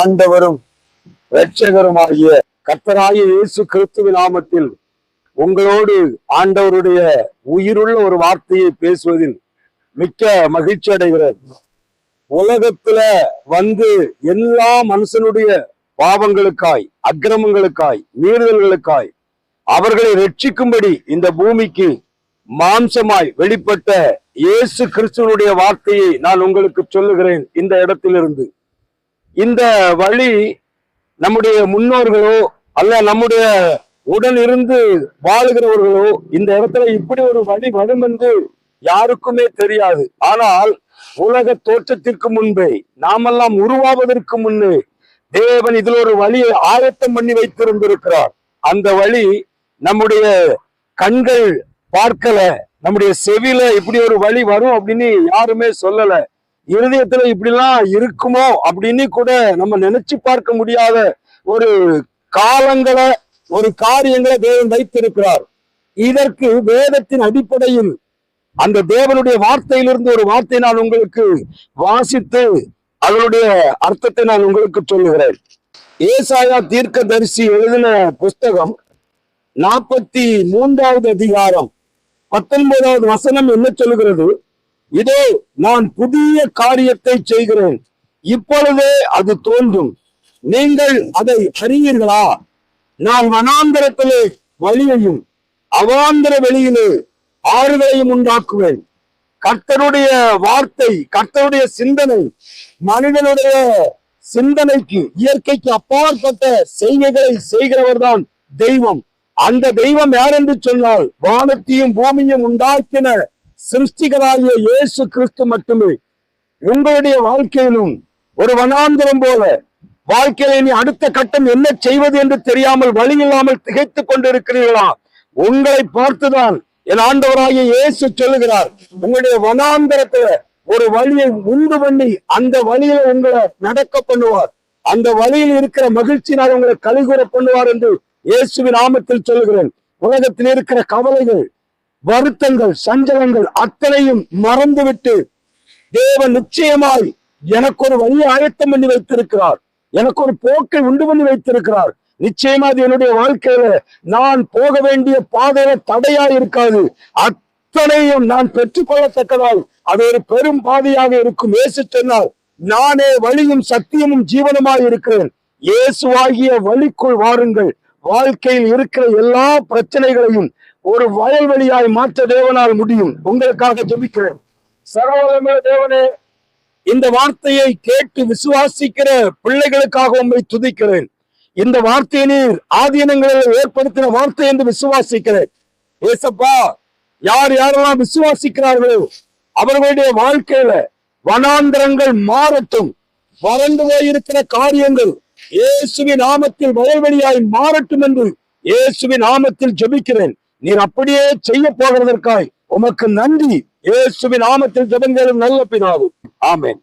ஆண்டவரும் இரட்சகருமாகிய கர்த்தராகிய இயேசு கிறிஸ்துவ நாமத்தில் உங்களோடு ஆண்டவருடைய உயிருள்ள ஒரு வார்த்தையை பேசுவதில் மிக்க மகிழ்ச்சி அடைகிறேன். உலகத்துல வந்து எல்லா மனுஷனுடைய பாவங்களுக்காய் அக்கிரமங்களுக்காய் மீறுதல்களுக்காய் அவர்களை ரட்சிக்கும்படி இந்த பூமிக்கு மாம்சமாய் வெளிப்பட்ட இயேசு கிறிஸ்துவனுடைய வார்த்தையை நான் உங்களுக்கு சொல்லுகிறேன் இந்த இடத்திலிருந்து. இந்த வழி நம்முடைய முன்னோர்களோ அல்ல நம்முடைய உடன் இருந்து வாழுகிறவர்களோ இந்த இடத்துல இப்படி ஒரு வழி வரும் என்று யாருக்குமே தெரியாது. ஆனால் உலக தோற்றத்திற்கு முன்பே நாமெல்லாம் உருவாவதற்கு முன்னே தேவன் இதில் ஒரு வழியை ஆயத்தம் பண்ணி வைத்திருந்திருக்கிறார். அந்த வழி நம்முடைய கண்கள் பார்க்கல நம்முடைய செவில இப்படி ஒரு வழி வரும் அப்படின்னு யாருமே சொல்லல. இருதயத்துல இப்படிலாம் இருக்குமோ அப்படின்னு கூட நம்ம நினைச்சு பார்க்க முடியாத ஒரு காலங்களை ஒரு காரியங்களை தேவன் வைத்திருக்கிறார். இதற்கு வேதத்தின் அடிப்படையில் அந்த தேவனுடைய வார்த்தையிலிருந்து ஒரு வார்த்தை நான் உங்களுக்கு வாசித்து அதனுடைய அர்த்தத்தை நான் உங்களுக்கு சொல்லுகிறேன். ஏசாயா தீர்க்க தரிசி எழுதின புஸ்தகம் நாற்பத்தி மூன்றாவது அதிகாரம் பத்தொன்பதாவது வசனம் என்ன சொல்லுகிறது? இதோ நான் புதிய காரியத்தை செய்கிறேன். இப்பொழுதே அது தோன்றும். நீங்கள் அதை அறிவீர்களா? நான் வனாந்திரத்திலே வழியையும் அவாந்திர வெளியிலே ஆறுகளையும் உண்டாக்குவேன். கர்த்தருடைய வார்த்தை கர்த்தருடைய சிந்தனை மனிதனுடைய சிந்தனைக்கு இயற்கைக்கு அப்பாற்பட்ட செய்கைகளை செய்கிறவர் தான் தெய்வம். அந்த தெய்வம் யார் என்று சொன்னால் வானத்தையும் பூமியும் உண்டாக்கின சிருஷ்டிகராகிய இயேசு கிறிஸ்து மட்டுமே. உங்களுடைய வாழ்க்கையிலும் ஒரு வனாந்திரம் போல வாழ்க்கையில நீ அடுத்த கட்டம் என்ன செய்வது என்று தெரியாமல் வழி இல்லாமல் திகைத்துக் கொண்டிருக்கிறீர்களா? உங்களை பார்த்துதான் என் ஆண்டவராகிய இயேசு சொல்லுகிறார். உங்களுடைய வனாந்தரத்துல ஒரு வழியை உண்டு பண்ணி அந்த வழியில உங்களை நடக்க பண்ணுவார். அந்த வழியில் இருக்கிற மகிழ்ச்சியினால் உங்களை கலிகூற பண்ணுவார் என்று இயேசுவின் நாமத்தில் சொல்லுகிறேன். உலகத்தில் இருக்கிற கவலைகள் வருத்தங்கள் சஞ்சலங்கள் அத்தனையும் மறந்துவிட்டு தேவன் நிச்சயமாய் எனக்கு ஒரு வழி ஆயத்தம் பண்ணி வைத்திருக்கிறார். எனக்கு ஒரு போக்கை உண்டு பண்ணி வைத்திருக்கிறார். நிச்சயமா அது என்னுடைய வாழ்க்கையில நான் போக வேண்டிய பாதையில தடையா இருக்காது. அத்தனையும் நான் பெற்றுக்கொள்ளத்தக்கதால் அது ஒரு பெரும் பாதையாக இருக்கும். ஏசு சொன்னால் நானே வழியும் சத்தியமும் ஜீவனமாய் இருக்கிறேன். இயேசுவாகிய வழிக்குள் வாருங்கள். வாழ்க்கையில் இருக்கிற எல்லா பிரச்சனைகளையும் ஒரு வயல்வெளியாய் மாற்ற தேவனால் முடியும். உங்களுக்காக ஜெபிக்கிறேன். சர்வவல்லமையுள்ள தேவனே இந்த வார்த்தையை கேட்டு விசுவாசிக்கிற பிள்ளைகளுக்காக உண்மை துதிக்கிறேன். இந்த வார்த்தையை நீர் ஆதீனங்களில் ஏற்படுத்தின வார்த்தை என்று விசுவாசிக்கிறேன். ஏசப்பா யார் யாரெல்லாம் விசுவாசிக்கிறார்களோ அவர்களுடைய வாழ்க்கையில வனாந்திரங்கள் மாறட்டும். வறண்டு போயிருக்கிற காரியங்கள் இயேசுவின் நாமத்தில் வயல்வெளியாய் மாறட்டும் என்று இயேசுவின் நாமத்தில் ஜெபிக்கிறேன். நீர் அப்படியே செய்ய போகிறதற்காய் உமக்கு நன்றி. இயேசுவின் நாமத்தில் ஜெபங்களும் நல்ல பிதாவும் ஆமேன்.